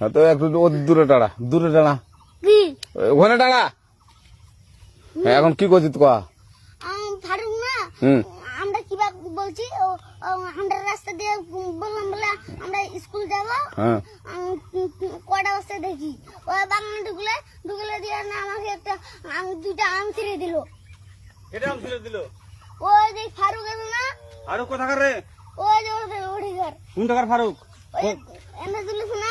তো একটু ও দূরে টাড়া দূরে টাড়া কি? ওখানে টাড়া হ্যাঁ, এখন কি করছিস তো কয়া আম, ফারুক না আমরা কীভাবে বলছি আমরা রাস্তা দিয়ে বললাম বলে আমরা স্কুল যাব। হ্যাঁ। কটা বস্তা দেখি। ও বাগানে ঢুকলে ঢুকলে দিয়ে না আমাকে একটা আম দুইটা আম ছিঁড়ে দিল। আম ছিল দিল? ওই যে ফারুক আছে না আরও কোথাকার রে? ওই যে ওদের ওড়িঘর কোন টাকার ফারুক? ওই এনে তুলিস না